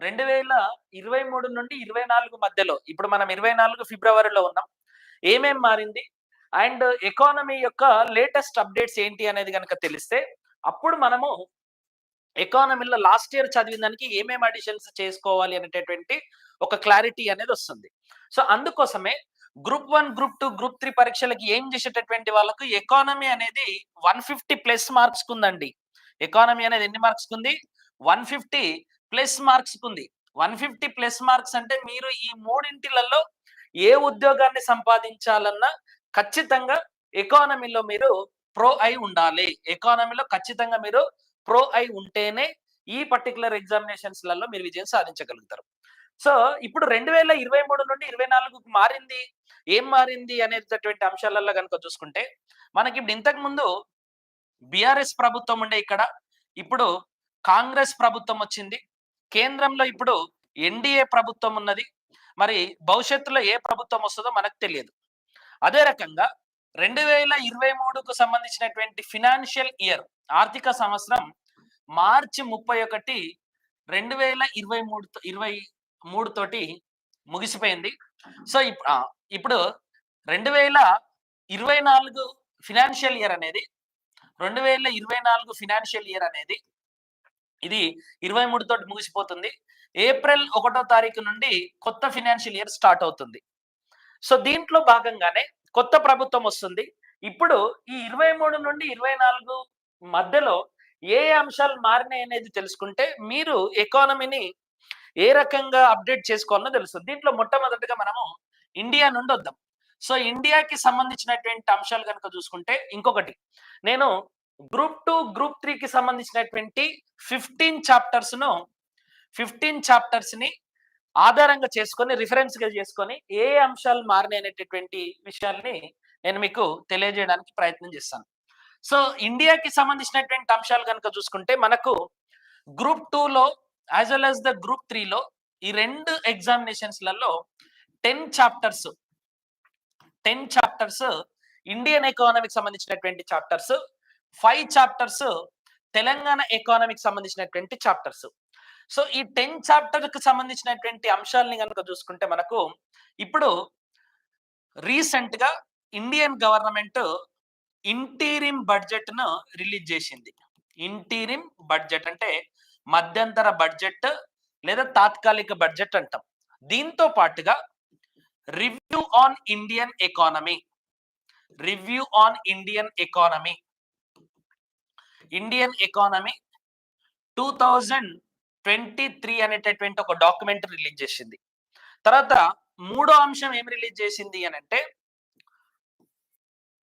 రెండు వేల ఇరవై మూడు నుండి ఇరవై నాలుగు మధ్యలో ఇప్పుడు మనం ఇరవై నాలుగు ఫిబ్రవరిలో ఉన్నాం ఏమేం మారింది? అండ్ ఎకానమీ యొక్క లేటెస్ట్ అప్డేట్స్ ఏంటి అనేది కనుక తెలిస్తే అప్పుడు మనము ఎకానమీలో లాస్ట్ ఇయర్ చదివిన దానికి ఏమేమి అడిషన్స్ చేసుకోవాలి అనేటటువంటి ఒక క్లారిటీ అనేది వస్తుంది. సో అందుకోసమే group one group two group three పరీక్షలకి ఏం చేసేటటువంటి వాళ్ళకు ఎకానమీ అనేది వన్ ఫిఫ్టీ ప్లస్ మార్క్స్ ఉందండి ఎకానమీ అనేది ఎన్ని మార్క్స్ ఉంది వన్ ఫిఫ్టీ ప్లస్ మార్క్స్ ఉంది వన్ ఫిఫ్టీ ప్లస్ మార్క్స్ అంటే మీరు ఈ మూడింటిలలో ఏ ఉద్యోగాన్ని సంపాదించాలన్నా ఖచ్చితంగా ఎకానమీలో మీరు ప్రో అయి ఉండాలి. ఎకానమీలో ఖచ్చితంగా మీరు ప్రో అయి ఉంటేనే ఈ పర్టికులర్ ఎగ్జామినేషన్స్లలో మీరు విజయం సాధించగలుగుతారు. సో ఇప్పుడు రెండు వేల ఇరవై మూడు నుండి ఇరవై నాలుగుకు మారింది. ఏం మారింది అనేటటువంటి అంశాలలో కనుక చూసుకుంటే మనకి ఇప్పుడు ఇంతకు ముందు బీఆర్ఎస్ ప్రభుత్వం ఉండే ఇక్కడ ఇప్పుడు కాంగ్రెస్ ప్రభుత్వం వచ్చింది. కేంద్రంలో ఇప్పుడు ఎన్డీఏ ప్రభుత్వం ఉన్నది. మరి భవిష్యత్తులో ఏ ప్రభుత్వం వస్తుందో మనకు తెలియదు. అదే రకంగా రెండు వేల ఇరవై మూడుకు సంబంధించినటువంటి ఫినాన్షియల్ ఇయర్ ఆర్థిక సంవత్సరం మార్చి ముప్పై ఒకటి రెండు వేల ఇరవై మూడు ఇరవై మూడు తోటి ముగిసిపోయింది. సో ఆ, ఇప్పుడు రెండు వేల ఇరవై నాలుగు ఫినాన్షియల్ ఇయర్ అనేది రెండు వేల ఇరవై నాలుగు ఫినాన్షియల్ ఇయర్ అనేది ఇది ఇరవై మూడు తోటి ముగిసిపోతుంది. ఏప్రిల్ ఒకటో తారీఖు నుండి కొత్త ఫినాన్షియల్ ఇయర్ స్టార్ట్ అవుతుంది. సో దీంట్లో భాగంగానే కొత్త ప్రభుత్వం వస్తుంది. ఇప్పుడు ఈ ఇరవై మూడు నుండి ఇరవై నాలుగు మధ్యలో ఏ అంశాలు మారినాయి అనేది తెలుసుకుంటే మీరు ఎకానమీని ఏ రకంగా అప్డేట్ చేసుకోవాలో తెలుస్తుంది దీంట్లో మొట్టమొదటిగా మనము ఇండియా నుండి వద్దాం. సో ఇండియాకి సంబంధించినటువంటి అంశాలు కనుక చూసుకుంటే ఇంకొకటి. నేను గ్రూప్ టూ గ్రూప్ త్రీకి సంబంధించినటువంటి ఫిఫ్టీన్ చాప్టర్స్ను ఫిఫ్టీన్ చాప్టర్స్ని ఆధారంగా చేసుకొని రిఫరెన్స్గా చేసుకొని ఏ అంశాలు మారినాయి అనేటటువంటి విషయాల్ని నేను మీకు తెలియజేయడానికి ప్రయత్నం చేస్తాను. సో ఇండియాకి సంబంధించినటువంటి అంశాలు కనుక చూసుకుంటే మనకు గ్రూప్లో as well as the group త్రీలో ఈ రెండు ఎగ్జామినేషన్స్లలో ten chapters ten chapters Indian ఎకానమీకి సంబంధించినటువంటి చాప్టర్స్ ఫైవ్ చాప్టర్స్ తెలంగాణ ఎకానమీకి సంబంధించినటువంటి చాప్టర్స్ సో ఈ టెన్ చాప్టర్కి సంబంధించినటువంటి అంశాలని కనుక చూసుకుంటే మనకు ఇప్పుడు రీసెంట్గా ఇండియన్ గవర్నమెంట్ ఇంటీరియం బడ్జెట్ను రిలీజ్ చేసింది. ఇంటీరియం బడ్జెట్ అంటే మధ్యంతర బడ్జెట్ లేదా తాత్కాలిక బడ్జెట్ అంటాం. దీంతో పాటుగా review on Indian economy review on Indian economy Indian economy two thousand twenty three అనేటటువంటి ఒక డాక్యుమెంట్ రిలీజ్ చేసింది. తర్వాత మూడో అంశం ఏం రిలీజ్ చేసింది అని అంటే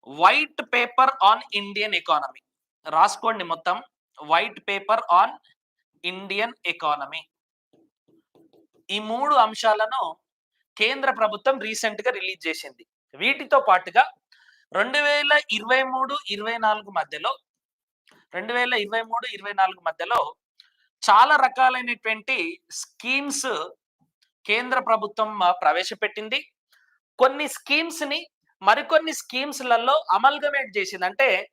white paper on Indian economy రాసుకోండి మొత్తం. White paper on Indian economy ఈ మూడు అంశాలను కేంద్ర ప్రభుత్వం రీసెంట్గా రిలీజ్ చేసింది. వీటితో పాటుగా రెండు వేల ఇరవై మూడు ఇరవై నాలుగు మధ్యలో రెండు వేల ఇరవై మూడు ఇరవై నాలుగు మధ్యలో చాలా రకాలైనటువంటి స్కీమ్స్ కేంద్ర ప్రభుత్వం ప్రవేశపెట్టింది. కొన్ని స్కీమ్స్ని మరికొన్ని స్కీమ్స్లలో అమల్గమేట్ చేసింది. అంటే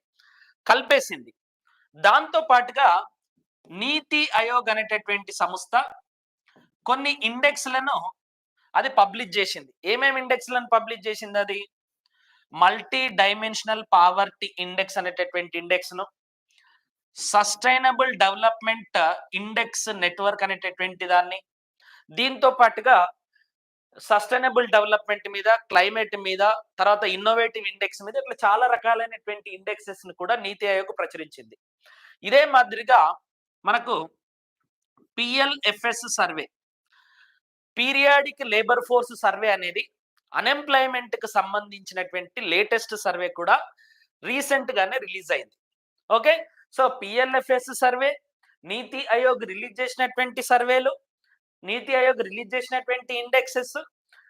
కలిపేసింది. దాంతో పాటుగా నీతి ఆయోగ్ అనేటటువంటి సంస్థ కొన్ని ఇండెక్స్లను అది పబ్లిష్ చేసింది. ఏమేమి ఇండెక్స్లను పబ్లిష్ చేసింది అది? మల్టీ డైమెన్షనల్ పావర్టీ ఇండెక్స్ అనేటటువంటి ఇండెక్స్ను సస్టైనబుల్ డెవలప్మెంట్ ఇండెక్స్ నెట్వర్క్ అనేటటువంటి దాన్ని. దీంతో పాటుగా సస్టైనబుల్ డెవలప్మెంట్ మీద క్లైమేట్ మీద తర్వాత ఇన్నోవేటివ్ ఇండెక్స్ మీద ఇట్లా చాలా రకాలైనటువంటి ఇండెక్సెస్ని కూడా నీతి ఆయోగ్ ప్రచురించింది. ఇదే మాదిరిగా మనకు PLFS survey periodic labour force survey అనేది అన్ఎంప్లాయ్మెంట్కి సంబంధించినటువంటి లేటెస్ట్ సర్వే కూడా రీసెంట్ గానే రిలీజ్ అయింది. Okay? So PLFS survey NITI Aayog release చేసినటువంటి సర్వేలు నీతి ఆయోగ్ రిలీజ్ చేసినటువంటి ఇండెక్సెస్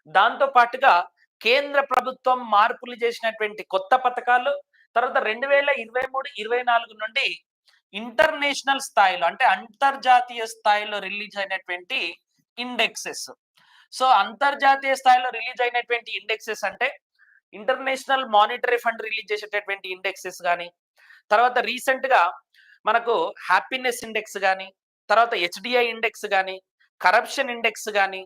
దాంతో పాటుగా కేంద్ర ప్రభుత్వం మార్పులు చేసినటువంటి కొత్త పథకాలు తర్వాత రెండు వేల ఇరవై మూడు ఇరవై నాలుగు నుండి ఇంటర్నేషనల్ స్థాయిలో అంటే అంతర్జాతీయ స్థాయిలో రిలీజ్ అయినటువంటి ఇండెక్సెస్ సో అంతర్జాతీయ స్థాయిలో రిలీజ్ అయినటువంటి ఇండెక్సెస్ అంటే ఇంటర్నేషనల్ మానిటరీ ఫండ్ రిలీజ్ చేసేటటువంటి ఇండెక్సెస్ కానీ తర్వాత రీసెంట్గా మనకు హ్యాపీనెస్ ఇండెక్స్ కానీ తర్వాత హెచ్డిఐ ఇండెక్స్ కానీ కరప్షన్ ఇండెక్స్ కానీ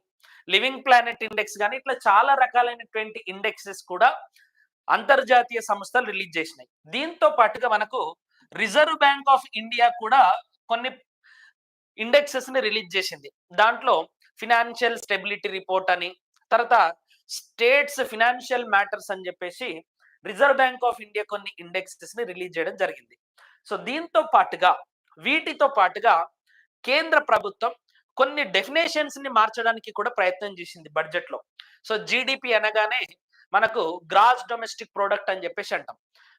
లివింగ్ ప్లానెట్ ఇండెక్స్ కానీ ఇట్లా చాలా రకాలైనటువంటి ఇండెక్సెస్ కూడా అంతర్జాతీయ సంస్థలు రిలీజ్ చేసినాయి. దీంతో పాటుగా మనకు రిజర్వ్ బ్యాంక్ ఆఫ్ ఇండియా కూడా కొన్ని ఇండెక్సెస్ని రిలీజ్ చేసింది. దాంట్లో ఫినాన్షియల్ స్టెబిలిటీ రిపోర్ట్ అని తర్వాత స్టేట్స్ ఫినాన్షియల్ మ్యాటర్స్ అని చెప్పేసి రిజర్వ్ బ్యాంక్ ఆఫ్ ఇండియా కొన్ని ఇండెక్సెస్ని రిలీజ్ చేయడం జరిగింది. సో దీంతో పాటుగా వీటితో పాటుగా కేంద్ర ప్రభుత్వం కొన్ని డెఫినేషన్స్ని మార్చడానికి కూడా ప్రయత్నం చేసింది బడ్జెట్లో. సో జీడిపి అనగానే మనకు గ్రాస్ డొమెస్టిక్ ప్రోడక్ట్ అని చెప్పేసి అంటాం.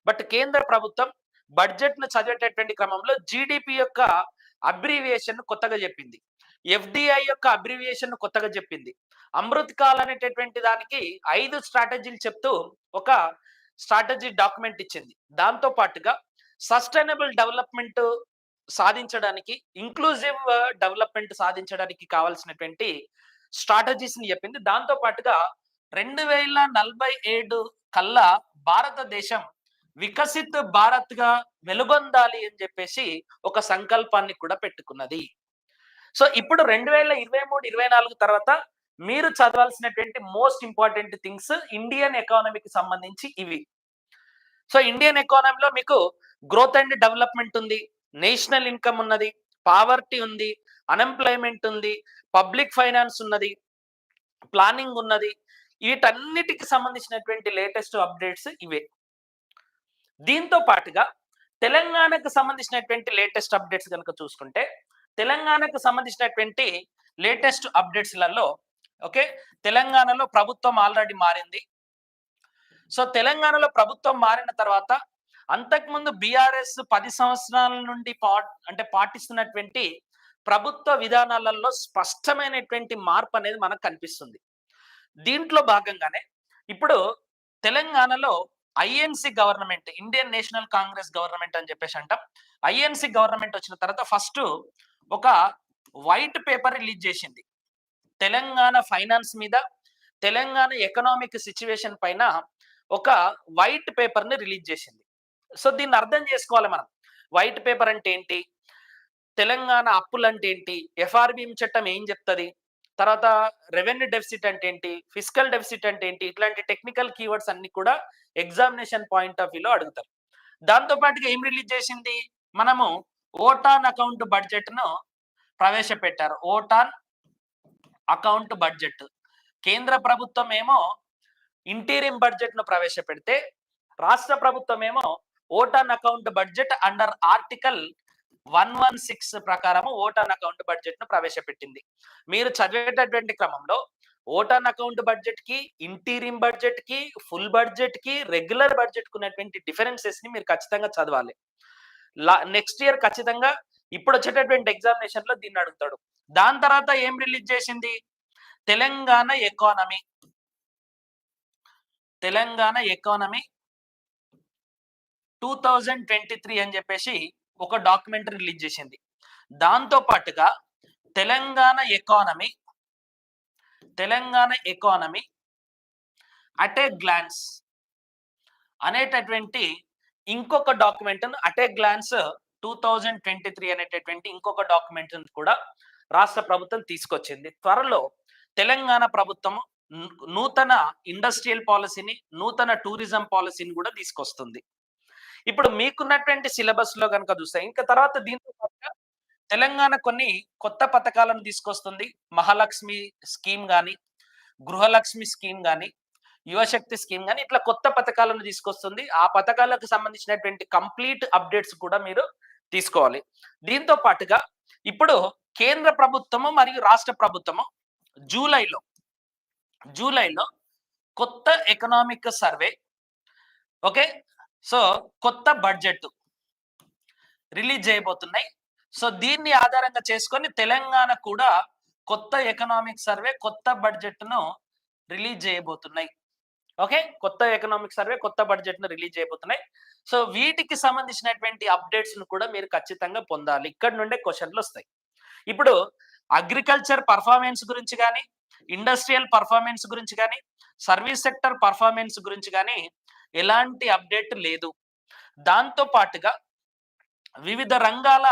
బట్ కేంద్ర ప్రభుత్వం బడ్జెట్ను చదివేటటువంటి క్రమంలో జీడిపి యొక్క అబ్రివియేషన్ కొత్తగా చెప్పింది. ఎఫ్డిఐ యొక్క అబ్రివియేషన్ కొత్తగా చెప్పింది. అమృత్ కాల్ అనేటటువంటి దానికి ఐదు స్ట్రాటజీలు చెప్తూ ఒక స్ట్రాటజీ డాక్యుమెంట్ ఇచ్చింది. దాంతో పాటుగా సస్టైనబుల్ డెవలప్మెంట్ సాధించడానికి ఇంక్లూజివ్ డెవలప్మెంట్ సాధించడానికి కావాల్సినటువంటి స్ట్రాటజీస్ని చెప్పింది. దాంతో పాటుగా రెండు వేల నలభై ఏడు కల్లా భారతదేశం వికసిత్ భారత్గా వెలుగొందాలి అని చెప్పేసి ఒక సంకల్పాన్ని కూడా పెట్టుకున్నది. సో ఇప్పుడు రెండు వేల ఇరవై మూడు ఇరవై నాలుగు తర్వాత మీరు చదవాల్సినటువంటి మోస్ట్ ఇంపార్టెంట్ థింగ్స్ ఇండియన్ ఎకానమీకి సంబంధించి ఇవి. సో ఇండియన్ ఎకానమీలో మీకు గ్రోత్ అండ్ డెవలప్మెంట్ ఉంది నేషనల్ ఇన్కమ్ ఉన్నది పావర్టీ ఉంది అన్ఎంప్లాయ్మెంట్ ఉంది పబ్లిక్ ఫైనాన్స్ ఉన్నది ప్లానింగ్ ఉన్నది వీటన్నిటికి సంబంధించినటువంటి లేటెస్ట్ అప్డేట్స్ ఇవే. దీంతో పాటుగా తెలంగాణకు సంబంధించినటువంటి లేటెస్ట్ అప్డేట్స్ కనుక చూసుకుంటే తెలంగాణకు సంబంధించినటువంటి లేటెస్ట్ అప్డేట్స్లలో ఓకే? తెలంగాణలో ప్రభుత్వం ఆల్రెడీ మారింది. సో తెలంగాణలో ప్రభుత్వం మారిన తర్వాత అంతకుముందు బీఆర్ఎస్ పది సంవత్సరాల నుండి పా అంటే పాటిస్తున్నటువంటి ప్రభుత్వ విధానాలలో స్పష్టమైనటువంటి మార్పు అనేది మనకు కనిపిస్తుంది. దీంట్లో భాగంగానే ఇప్పుడు తెలంగాణలో INC government Indian National Congress government అని చెప్పేసి అంటాం. ఐఎన్సి గవర్నమెంట్ వచ్చిన తర్వాత ఫస్ట్ ఒక వైట్ పేపర్ రిలీజ్ చేసింది. తెలంగాణ ఫైనాన్స్ మీద తెలంగాణ ఎకనామిక్ సిచ్యువేషన్ పైన ఒక వైట్ పేపర్ని రిలీజ్ చేసింది. సో దీన్ని అర్థం చేసుకోవాలి మనం. వైట్ పేపర్ అంటే ఏంటి? తెలంగాణ అప్పులు అంటే ఏంటి? ఎఫ్ఆర్బిఎం చట్టం ఏం చెప్తుంది? తర్వాత రెవెన్యూ డెఫిసిట్ అంటే ఏంటి? ఫిజికల్ డెఫిసిట్ అంటే ఏంటి? ఇట్లాంటి టెక్నికల్ కీవర్డ్స్ అన్ని కూడా ఎగ్జామినేషన్ పాయింట్ ఆఫ్ వ్యూలో అడుగుతారు. దాంతో పాటుగా ఏం రిలీజ్ చేసింది? మనము ఓటాన్ అకౌంట్ బడ్జెట్ను ప్రవేశపెట్టారు. Vote on account budget. కేంద్ర ప్రభుత్వం ఏమో ఇంటీరియం బడ్జెట్ను ప్రవేశపెడితే రాష్ట్ర ప్రభుత్వం ఏమో vote on account budget under article one one six ప్రకారము ఓటన్ అకౌంట్ బడ్జెట్ను ప్రవేశపెట్టింది. మీరు చదివేటటువంటి క్రమంలో ఓటాన్ అకౌంట్ బడ్జెట్కి ఇంటీరియం బడ్జెట్కి ఫుల్ బడ్జెట్కి రెగ్యులర్ బడ్జెట్కు ఉన్నటువంటి డిఫరెన్సెస్ని మీరు ఖచ్చితంగా చదవాలి. నెక్స్ట్ ఇయర్ ఖచ్చితంగా ఇప్పుడు వచ్చేటటువంటి ఎగ్జామినేషన్లో దీన్ని అడుగుతాడు. దాని తర్వాత ఏం రిలీజ్ చేసింది? Telangana economy Telangana economy two thousand twenty three అని చెప్పేసి ఒక డాక్యుమెంట్ రిలీజ్ చేసింది. దాంతో పాటుగా Telangana economy Telangana economy at a glance అనేటటువంటి ఇంకొక డాక్యుమెంట్ను at a glance two thousand twenty three అనేటటువంటి ఇంకొక డాక్యుమెంట్ కూడా రాష్ట్ర ప్రభుత్వం తీసుకొచ్చింది. త్వరలో తెలంగాణ ప్రభుత్వం నూతన ఇండస్ట్రియల్ పాలసీని నూతన టూరిజం పాలసీని కూడా తీసుకొస్తుంది. ఇప్పుడు మీకున్నటువంటి సిలబస్లో కనుక చూస్తే ఇంకా తర్వాత దీంతో తెలంగాణ కొన్ని కొత్త పథకాలను తీసుకొస్తుంది. మహాలక్ష్మి స్కీమ్ కానీ గృహలక్ష్మి స్కీమ్ కానీ యువశక్తి స్కీమ్ కానీ ఇట్లా కొత్త పథకాలను తీసుకొస్తుంది. ఆ పథకాలకు సంబంధించినటువంటి కంప్లీట్ అప్డేట్స్ కూడా మీరు తీసుకోవాలి. దీంతో పాటుగా ఇప్పుడు కేంద్ర ప్రభుత్వము మరియు రాష్ట్ర ప్రభుత్వము జూలైలో జూలైలో కొత్త ఎకనామిక్ సర్వే ఓకే? సో కొత్త బడ్జెట్ రిలీజ్ చేయబోతున్నాయి. సో దీన్ని ఆధారంగా చేసుకొని తెలంగాణ కూడా కొత్త ఎకనామిక్ సర్వే కొత్త బడ్జెట్ను రిలీజ్ చేయబోతున్నాయి. ఓకే? కొత్త ఎకనామిక్ సర్వే కొత్త బడ్జెట్ను రిలీజ్ అయిపోతున్నాయి సో వీటికి సంబంధించినటువంటి అప్డేట్స్ను కూడా మీరు ఖచ్చితంగా పొందాలి. ఇక్కడ నుండే క్వశ్చన్లు వస్తాయి. ఇప్పుడు అగ్రికల్చర్ పర్ఫార్మెన్స్ గురించి కానీ ఇండస్ట్రియల్ పర్ఫార్మెన్స్ గురించి కానీ సర్వీస్ సెక్టర్ పర్ఫార్మెన్స్ గురించి కానీ ఎలాంటి అప్డేట్ లేదు. దాంతో పాటుగా వివిధ రంగాల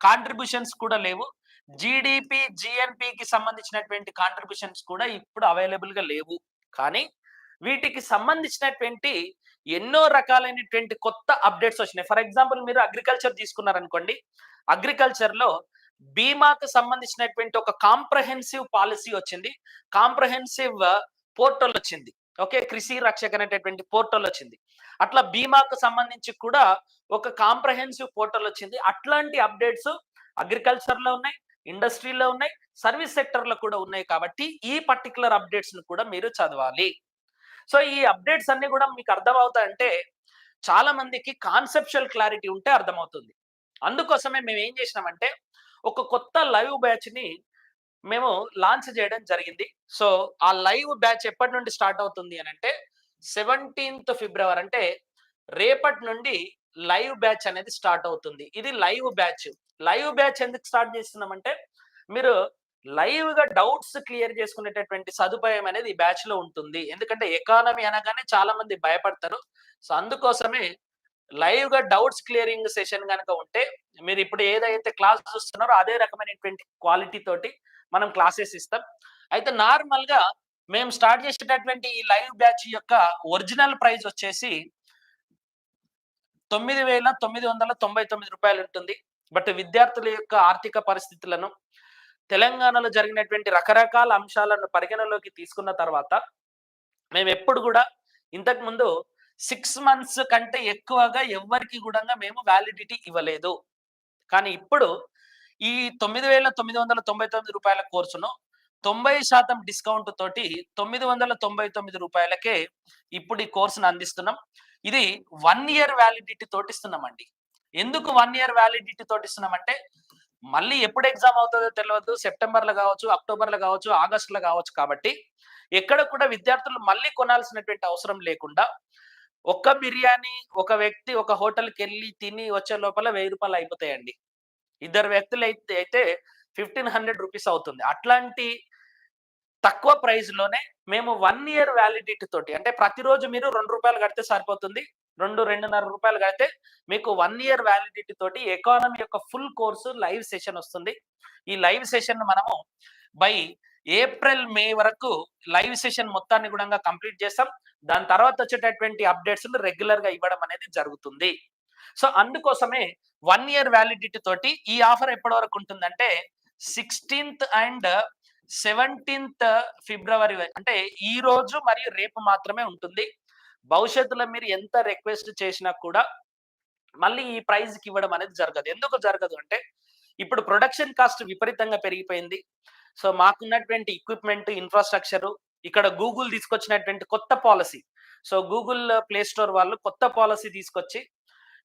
కాంట్రిబ్యూషన్స్ కూడా లేవు. జీడిపి జిఎన్పికి సంబంధించినటువంటి కాంట్రిబ్యూషన్స్ కూడా ఇప్పుడు అవైలబుల్గా లేవు. కానీ వీటికి సంబంధించినటువంటి ఎన్నో రకాలైనటువంటి కొత్త అప్డేట్స్ వచ్చినాయి. ఫర్ ఎగ్జాంపుల్ మీరు అగ్రికల్చర్ తీసుకున్నారనుకోండి. అగ్రికల్చర్లో బీమాకు సంబంధించినటువంటి ఒక కాంప్రహెన్సివ్ పాలసీ వచ్చింది. కాంప్రహెన్సివ్ పోర్టల్ వచ్చింది. ఓకే? కృషి రక్షక అనేటటువంటి పోర్టల్ వచ్చింది. అట్లా బీమాకు సంబంధించి కూడా ఒక కాంప్రహెన్సివ్ పోర్టల్ వచ్చింది. అట్లాంటి అప్డేట్స్ అగ్రికల్చర్లో ఉన్నాయి ఇండస్ట్రీలో ఉన్నాయి సర్వీస్ సెక్టర్లో కూడా ఉన్నాయి కాబట్టి ఈ పర్టికులర్ అప్డేట్స్ను కూడా మీరు చదవాలి. సో ఈ అప్డేట్స్ అన్ని కూడా మీకు అర్థమవుతాయంటే చాలా మందికి కాన్సెప్షువల్ క్లారిటీ ఉంటే అర్థమవుతుంది. అందుకోసమే మేము ఏం చేసినామంటే ఒక కొత్త లైవ్ బ్యాచ్ని మేము లాంచ్ చేయడం జరిగింది. సో ఆ లైవ్ బ్యాచ్ ఎప్పటి నుండి స్టార్ట్ అవుతుంది అని అంటే సెవెంటీన్త్ ఫిబ్రవరి అంటే రేపటి నుండి లైవ్ బ్యాచ్ అనేది స్టార్ట్ అవుతుంది. ఇది లైవ్ బ్యాచ్. లైవ్ బ్యాచ్ ఎందుకు స్టార్ట్ చేస్తున్నామంటే మీరు లైవ్గా డౌట్స్ క్లియర్ చేసుకునేటటువంటి సదుపాయం అనేది ఈ బ్యాచ్లో ఉంటుంది. ఎందుకంటే ఎకానమీ అనగానే చాలా మంది భయపడతారు. సో అందుకోసమే లైవ్గా డౌట్స్ క్లియరింగ్ సెషన్ కనుక ఉంటే మీరు ఇప్పుడు ఏదైతే క్లాస్ చూస్తున్నారో అదే రకమైనటువంటి క్వాలిటీ తోటి మనం క్లాసెస్ ఇస్తాం. అయితే నార్మల్గా మేము స్టార్ట్ చేసేటటువంటి ఈ లైవ్ బ్యాచ్ యొక్క ఒరిజినల్ ప్రైస్ వచ్చేసి తొమ్మిది వేల తొమ్మిది వందల తొంభై తొమ్మిది రూపాయలు ఉంటుంది. బట్ విద్యార్థుల యొక్క ఆర్థిక పరిస్థితులను తెలంగాణలో జరిగినటువంటి రకరకాల అంశాలను పరిగణలోకి తీసుకున్న తర్వాత మేము ఎప్పుడు కూడా ఇంతకు ముందు సిక్స్ మంత్స్ కంటే ఎక్కువగా ఎవరికి కూడా మేము వ్యాలిడిటీ ఇవ్వలేదు. కానీ ఇప్పుడు ఈ తొమ్మిది వేల తొమ్మిది వందల తొంభై తొమ్మిది రూపాయల కోర్సును తొంభై శాతం డిస్కౌంట్ తోటి తొమ్మిది వందల తొంభై తొమ్మిది రూపాయలకే ఇప్పుడు ఈ కోర్సును అందిస్తున్నాం. ఇది వన్ ఇయర్ వ్యాలిడిటీ తోటిస్తున్నామండి ఎందుకు వన్ ఇయర్ వ్యాలిడిటీ తోటిస్తున్నామంటే మళ్ళీ ఎప్పుడు ఎగ్జామ్ అవుతుందో తెలియదు సెప్టెంబర్లో కావచ్చు అక్టోబర్లో కావచ్చు ఆగస్ట్లో కావచ్చు కాబట్టి ఎక్కడ కూడా విద్యార్థులు మళ్ళీ కొనాల్సినటువంటి అవసరం లేకుండా ఒక్క బిర్యానీ ఒక వ్యక్తి ఒక హోటల్కి వెళ్ళి తిని వచ్చే లోపల వెయ్యి రూపాయలు అయిపోతాయండి. ఇద్దరు వ్యక్తులు అయితే అయితే ఫిఫ్టీన్ హండ్రెడ్ రూపీస్ అవుతుంది. అట్లాంటి తక్కువ ప్రైస్లోనే మేము వన్ ఇయర్ వ్యాలిడిటీ తోటి అంటే ప్రతిరోజు మీరు రెండు రూపాయలు కడితే సరిపోతుంది. రెండు రెండున్నర రూపాయలు కడితే మీకు వన్ ఇయర్ వ్యాలిడిటీ తోటి ఎకానమీ యొక్క ఫుల్ కోర్సు లైవ్ సెషన్ వస్తుంది. ఈ లైవ్ సెషన్ మనము బై ఏప్రిల్ మే వరకు లైవ్ సెషన్ మొత్తాన్ని కూడా కంప్లీట్ చేస్తాం. దాని తర్వాత వచ్చేటటువంటి అప్డేట్స్ రెగ్యులర్గా ఇవ్వడం అనేది జరుగుతుంది. సో అందుకోసమే వన్ ఇయర్ వ్యాలిడిటీ తోటి ఈ ఆఫర్ ఎప్పటి వరకు ఉంటుందంటే సిక్స్టీన్త్ అండ్ సెవెంటీన్త్ ఫిబ్రవరి అంటే ఈ రోజు మరియు రేపు మాత్రమే ఉంటుంది. భవిష్యత్తులో మీరు ఎంత రిక్వెస్ట్ చేసినా కూడా మళ్ళీ ఈ ప్రైజ్కి ఇవ్వడం అనేది జరగదు. ఎందుకు జరగదు అంటే ఇప్పుడు ప్రొడక్షన్ కాస్ట్ విపరీతంగా పెరిగిపోయింది. సో మాకున్నటువంటి ఎక్విప్మెంట్ ఇన్ఫ్రాస్ట్రక్చర్ ఇక్కడ గూగుల్ తీసుకొచ్చినటువంటి కొత్త policy. So Google Play Store వాళ్ళు కొత్త పాలసీ తీసుకొచ్చి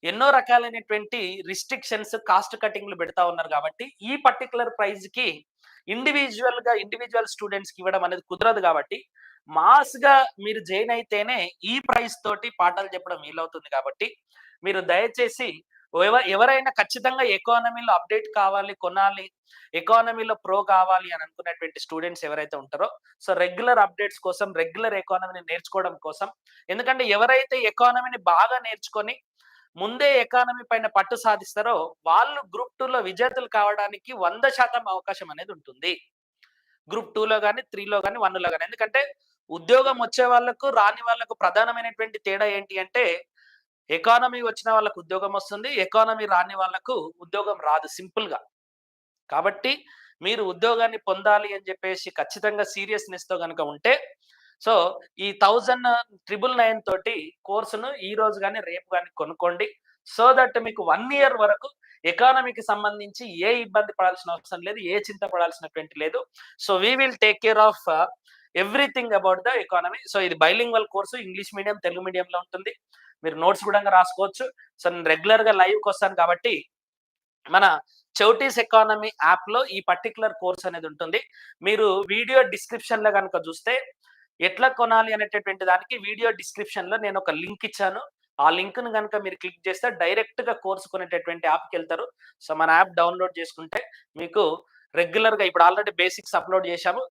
ఎన్నో రకాలైనటువంటి రిస్ట్రిక్షన్స్ కాస్ట్ కటింగ్లు పెడతా ఉన్నారు కాబట్టి ఈ పర్టికులర్ ప్రైజ్కి ఇండివిజువల్గా ఇండివిజువల్ స్టూడెంట్స్కి ఇవ్వడం అనేది కుదరదు కాబట్టి మాస్గా మీరు జైన్ అయితేనే ఈ ప్రైస్ తోటి పాఠాలు చెప్పడం వీలవుతుంది కాబట్టి మీరు దయచేసి ఎవరైనా ఖచ్చితంగా ఎకానమీలో అప్డేట్ కావాలి కొనాలి ఎకానమీలో ప్రో కావాలి అని అనుకున్నటువంటి స్టూడెంట్స్ ఎవరైతే ఉంటారో సో రెగ్యులర్ అప్డేట్స్ కోసం రెగ్యులర్ ఎకానమీని నేర్చుకోవడం కోసం ఎందుకంటే ఎవరైతే ఎకానమీని బాగా నేర్చుకొని ముందే ఎకానమీ పైన పట్టు సాధిస్తారో వాళ్ళు గ్రూప్ టూ లో విజేతలు కావడానికి వంద శాతం అవకాశం అనేది ఉంటుంది. గ్రూప్ టూ లో కానీ త్రీలో కానీ వన్లో కానీ ఎందుకంటే ఉద్యోగం వచ్చే వాళ్ళకు రాని వాళ్ళకు ప్రధానమైనటువంటి తేడా ఏంటి అంటే ఎకానమీ వచ్చిన వాళ్ళకు ఉద్యోగం వస్తుంది ఎకానమీ రాని వాళ్ళకు ఉద్యోగం రాదు సింపుల్గా కాబట్టి మీరు ఉద్యోగాన్ని పొందాలి అని చెప్పేసి ఖచ్చితంగా సీరియస్నెస్తో కనుక ఉంటే సో ఈ థౌజండ్ ట్రిపుల్ నైన్ తోటి కోర్సును ఈ రోజు కానీ రేపు కానీ కొనుక్కోండి. సో దట్ మీకు వన్ ఇయర్ వరకు ఎకానమీకి సంబంధించి ఏ ఇబ్బంది పడాల్సిన అవసరం లేదు ఏ చింత పడాల్సినటువంటి లేదు. So we will take care of everything about the economy. So ఇది bilingual course English medium Telugu మీడియంలో ఉంటుంది. మీరు నోట్స్ కూడా రాసుకోవచ్చు. సో నేను రెగ్యులర్గా లైవ్కి వస్తాను కాబట్టి మన చౌటీస్ ఎకానమీ యాప్లో ఈ పర్టికులర్ కోర్స్ అనేది ఉంటుంది. మీరు వీడియో డిస్క్రిప్షన్లో కనుక చూస్తే ఎట్లా కొనాలి అనేటటువంటి దానికి వీడియో డిస్క్రిప్షన్లో నేను ఒక లింక్ ఇచ్చాను. ఆ లింక్ను కనుక మీరు క్లిక్ చేస్తే డైరెక్ట్గా కోర్సు కొనేటటువంటి యాప్కి వెళ్తారు. సో మన యాప్ డౌన్లోడ్ చేసుకుంటే మీకు రెగ్యులర్గా ఇప్పుడు ఆల్రెడీ బేసిక్స్ అప్లోడ్ చేశాము.